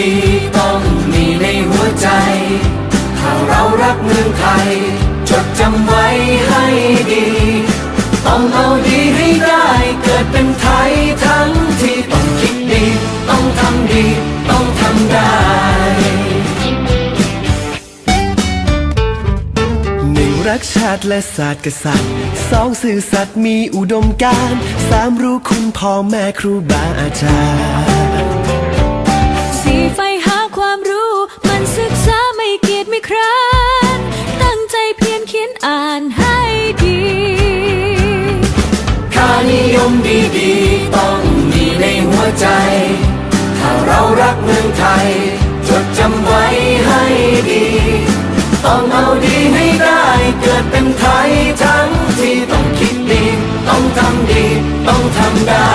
ดีต้องมีในหัวใจ ถ้าเรารักเมืองไทย จดจำไว้ให้ดี ต้องเอาดีให้ได้เกิดเป็นไทยทั้งที่ต้องคิดดี ต้องทำดี ต้องทำได้รักชาติและศาสตร์กษัตริย์สองสื่อสัตว์มีอุดมการสามรู้คุณพ่อแม่ครูบาอาจารย์ มดีๆ ต้องมีในหัวใจ ถ้าเรารักเมืองไทย จดจำไว้ให้ดี ต้องเอาดีให้ได้เกิดเป็นไทยทั้งที่ต้องคิดดี ต้องทำดี ต้องทำได้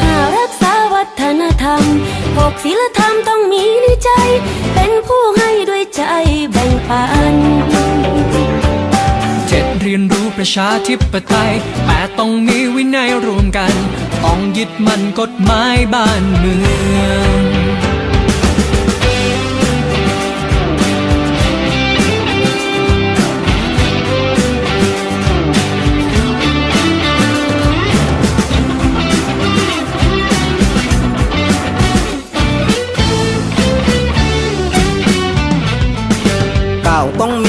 หารักษาวัฒนธรรมหกศีลธรรมต้องมีในใจ เป็นผู้ให้ ประชาธิปไตยแต่ต้องมีวินัยรวมกัน ต้องยึดมั่นกฎหมายบ้านเมือง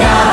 God.